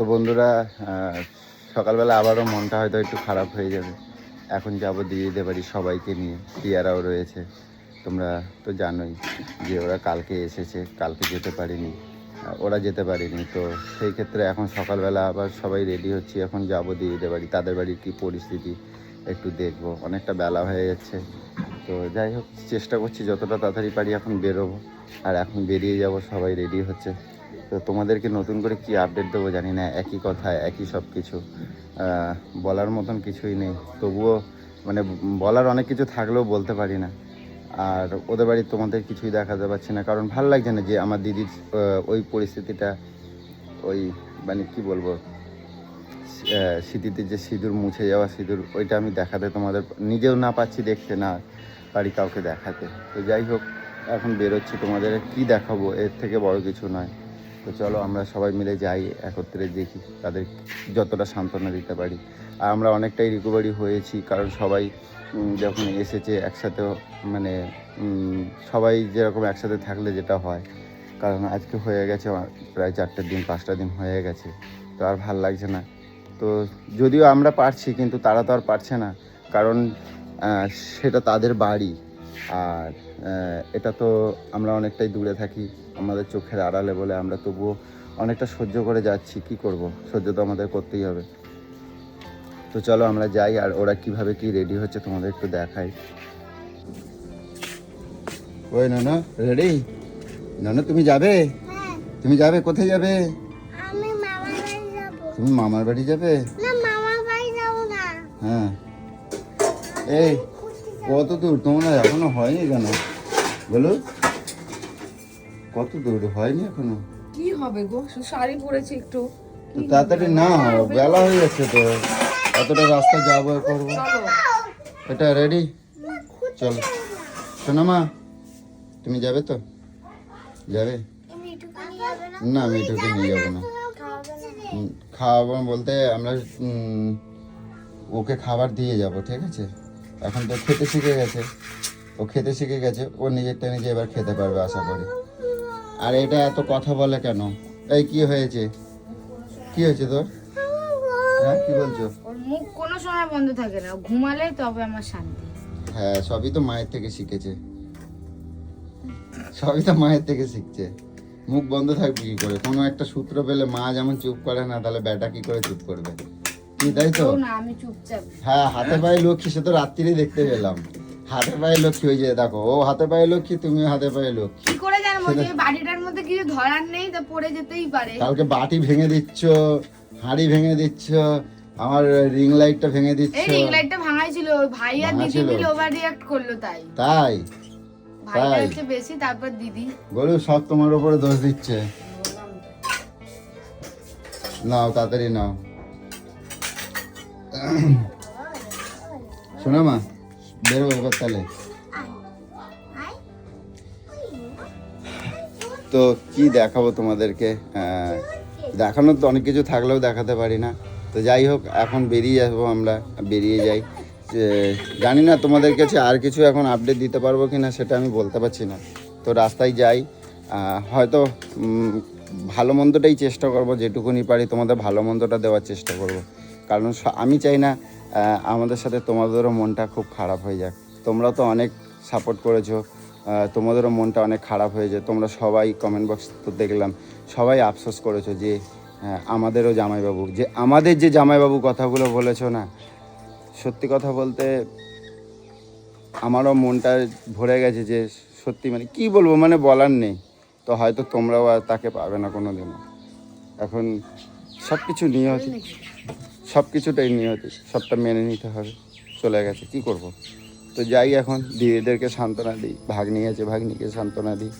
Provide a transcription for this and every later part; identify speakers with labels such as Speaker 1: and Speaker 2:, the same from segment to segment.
Speaker 1: তো বন্ধুরা সকালবেলা আবারও মনটা হয়তো একটু খারাপ হয়ে যাবে। এখন যাব দিদিদের বাড়ি সবাইকে নিয়ে। টিয়ারাও রয়েছে। তোমরা তো জানোই যে ওরা কালকে এসেছে, কালকে যেতে পারিনি। ওরা যেতে পারেনি। তো সেই ক্ষেত্রে এখন সকালবেলা আবার সবাই রেডি হচ্ছি। এখন যাব দিদিদের বাড়ি। তাদের বাড়ির কী পরিস্থিতি একটু দেখব। অনেকটা বেলা হয়ে যাচ্ছে। তো যাই হোক, চেষ্টা করছি যতটা তাড়াতাড়ি পারি এখন বেরোবো। আর এখন বেরিয়ে যাব, সবাই রেডি হচ্ছে। তো তোমাদেরকে নতুন করে কি আপডেট দেবো জানি না, একই কথা, একই সব কিছু বলার মতন কিছুই নেই। তবুও মানে বলার অনেক কিছু থাকলেও বলতে পারি না। আর ওদের বাড়ি তোমাদের কিছুই দেখাতে পারছি না। কারণ ভালো লাগছে না যে আমার দিদির ওই পরিস্থিতিটা, ওই মানে কি বলব স্মৃতিতে যে সিঁদুর মুছে যাওয়া সিঁদুর, ওইটা আমি দেখাতে তোমাদের, নিজেও না পাচ্ছি দেখতে, না পারি কাউকে দেখাতে। তো যাই হোক, এখন বেরোচ্ছি তোমাদের, কি দেখাবো, এর থেকে বড় কিছু নয়। তো চলো আমরা সবাই মিলে যাই, একত্রে দেখি তাদের যতটা সান্ত্বনা দিতে পারি। আর আমরা অনেকটাই রিকভারি হয়েছি, কারণ সবাই যখন এসেছে একসাথে মানে সবাই যেরকম একসাথে থাকলে যেটা হয়। কারণ আজকে হয়ে গেছে প্রায় চারটে দিন, পাঁচটা দিন হয়ে গেছে, তো আর ভালো লাগছে না। তো যদিও আমরা পারছি, কিন্তু তারা তো আর পারছে না। কারণ সেটা তাদের বাড়ি। আর এটা তো আমরা অনেকটাই দূরে থাকি আমাদের চোখের আড়ালে বলে আমরা তবুও অনেকটা সহ্য করে যাচ্ছি কি করব? সহ্য তো আমাদের করতেই হবে। তো চলো আমরা যাই আর ওরা কীভাবে কি রেডি হচ্ছে তোমাদের একটু দেখাই। ওই না রেডি না তুমি যাবে?
Speaker 2: হ্যাঁ।
Speaker 1: তুমি যাবে? কোথায় যাবে? তুমি মামার বাড়ি যাবে? হ্যাঁ। এই কত দূর? তোমরা এখনও হয়নি কেন? বলো। কত দূর? হয়নি এখনও?
Speaker 3: কি হবে গো? শাড়ি পরেছি একটু।
Speaker 1: তাড়াতাড়ি না বেলা হয়ে যাচ্ছে তো। এতটা রাস্তা যাব করব? এটা রেডি চলো। শোনো মা তুমি যাবে তো? যাবে?
Speaker 2: না
Speaker 1: এটুকু নিয়ে যাব না।
Speaker 2: খাওয়াবো
Speaker 1: বলতে আমরা ওকে খাবার দিয়ে যাব ঠিক আছে? এখন তো খেতে শিখে গেছে। ও খেতে শিখে গেছে ও নিজেরটা নিজে এবার খেতে পারবে আশা করি। আর এটা এত কথা বলে কেন? এই কি হয়েছে? কি হয়েছে তোর? হ্যাঁ কি বলছো?
Speaker 3: ওর মুখ কোনো সময় বন্ধ থাকে না ঘুমালে তবে আমার শান্তি।
Speaker 1: হ্যাঁ সবই তো মায়ের থেকে শিখেছে। সবই তো মায়ের থেকে শিখছে। মুখ বন্ধ থাকবে কি করে? কোনো একটা সূত্র পেলে মা যেমন চুপ করে না তাহলে বেটা কি করে চুপ করবে? তাই তো?
Speaker 3: না আমি চুপচাপ।
Speaker 1: হ্যাঁ হাতে পায়ে লক্ষ্মী সে তো রাত্রিরেই দেখতে পেলাম। হাতে পায়ে লক্ষ্মী হয়ে যায় দেখো ও হাতে পায়ে লক্ষ্মী তুমি হাতে পায়ে লক্ষ্মী।
Speaker 3: কি করে জানব যে বাড়িটার মধ্যে কিছু ধরার নেই তা পড়ে যেতেই পারে।
Speaker 1: কালকে বাটি ভেঙে দিচ্ছ হাঁড়ি ভেঙে দিচ্ছ আমার রিং লাইটটা ভেঙে দিচ্ছ।
Speaker 3: এই রিং লাইটটা ভাঙাই ছিল ওই ভাই আর দিদি মিলে ওভার করল তাই।
Speaker 1: তাই?
Speaker 3: ভাইটা হচ্ছে বেশি তারপর দিদি।
Speaker 1: গরু সব তোমার উপরে দোষ দিচ্ছে। নাও তাড়াতাড়ি নাও। শোনো মা তাহলে। তো কি দেখাবো তোমাদেরকে? দেখানোর তো অনেক কিছু থাকলেও দেখাতে পারি না। তো যাই হোক, এখন বেরিয়ে যাব আমরা, বেরিয়ে যাই। জানি না তোমাদের কাছে আর কিছু এখন আপডেট দিতে পারব কি না সেটা আমি বলতে পারছি না। তো রাস্তায় যাই। হয়তো ভালো মন্দটাই চেষ্টা করব, যেটুকুনি পারি তোমাদের ভালো মন্দটা দেওয়ার চেষ্টা করব। কারণ আমি চাই না আমাদের সাথে তোমাদেরও মনটা খুব খারাপ হয়ে যাক। তোমরা তো অনেক সাপোর্ট করেছ তোমাদেরও মনটা অনেক খারাপ হয়ে যায়। তোমরা সবাই কমেন্ট বক্স তো দেখলাম, সবাই আফসোস করেছ যে আমাদেরও জামাইবাবু, যে আমাদের যে জামাইবাবু কথাগুলো বলেছ না, সত্যি কথা বলতে আমারও মনটা ভরে গেছে যে সত্যি মানে কি বলব মানে বলার নেই। তো হয়তো তোমরাও আর তাকে পাবে না কোনো দিনও এখন সব কিছু নিয়তি সব কিছুটাই নিয়তি, সবটা মেনে নিতে হবে। চলে গেছে, কি করব? তো যাই এখন, দিদিদেরকে সান্ত্বনা দিই, ভাগ্নি আছে, ভাগ্নিকে সান্ত্বনা দিই।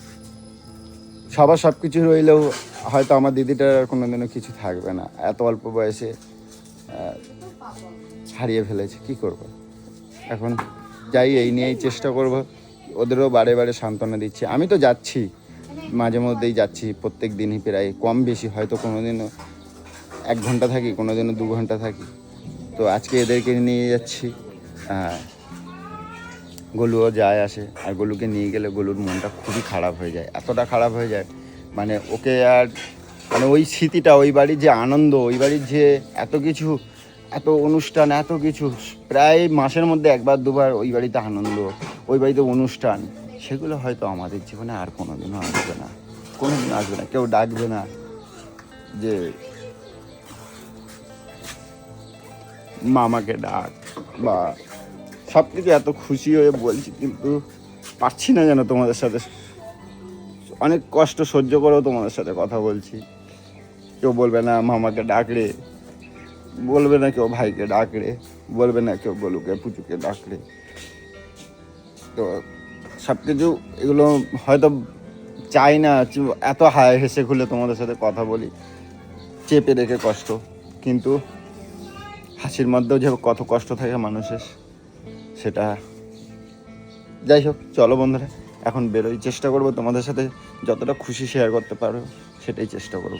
Speaker 1: সবার সব কিছু রইলেও হয়তো আমার দিদিটার আর কোনো দিনও কিছু থাকবে না। এত অল্প বয়সে হারিয়ে ফেলেছে, কি করব? এখন যাই, এই নিয়েই চেষ্টা করব। ওদেরও বারে বারে সান্ত্বনা দিচ্ছি। আমি তো যাচ্ছি মাঝে মধ্যেই যাচ্ছি, প্রত্যেক দিনই প্রায় কম বেশি, হয়তো কোনো দিনও এক ঘণ্টা থাকি, কোনো দিনও দু ঘণ্টা থাকি। তো আজকে এদেরকে নিয়ে যাচ্ছি গলুও যায় আসে, আর গলুকে নিয়ে গেলে গলুর মনটা খুবই খারাপ হয়ে যায়, এতটা খারাপ হয়ে যায়। মানে ওকে আর মানে ওই স্মৃতিটা, ওই বাড়ির যে আনন্দ, ওই বাড়ির যে এত কিছু, এত অনুষ্ঠান, এত কিছু, প্রায় মাসের মধ্যে একবার, দুবার ওই বাড়িতে আনন্দ, ওই বাড়িতে অনুষ্ঠান, সেগুলো হয়তো আমাদের জীবনে আর কোনোদিনও আসবে না, কোনোদিনও আসবে না, কেউ ডাকবে না যে মামাকে ডাক। বা সব কিছু এত খুশি হয়ে বলছি, কিন্তু পারছি না যেন তোমাদের সাথে অনেক কষ্ট সহ্য করেও তোমাদের সাথে কথা বলছি। কেউ বলবে না মামাকে ডাকলে বলবে না কেউ ভাইকে ডাকলে বলবে না কেউ বলুকে পুচুকে ডাকলে তো সব কিছু এগুলো হয়তো চাই না এত হায় হেসে খুলে তোমাদের সাথে কথা বলি। চেপে রেখে কষ্ট। কিন্তু হাসির মধ্যেও যে কত কষ্ট থাকে মানুষের, সেটা যাই হোক, চলো বন্ধুরা, এখন বেরোই। চেষ্টা করব তোমাদের সাথে যতটা খুশি শেয়ার করতে পারো, সেটাই চেষ্টা করব।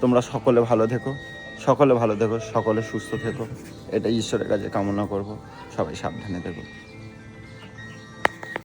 Speaker 1: তোমরা সকলে ভালো থেকো, সকলে ভালো থেকো, সকলে সুস্থ থেকো। এটা ঈশ্বরের কাছে কামনা করব, সবাই সাবধানে থেকো।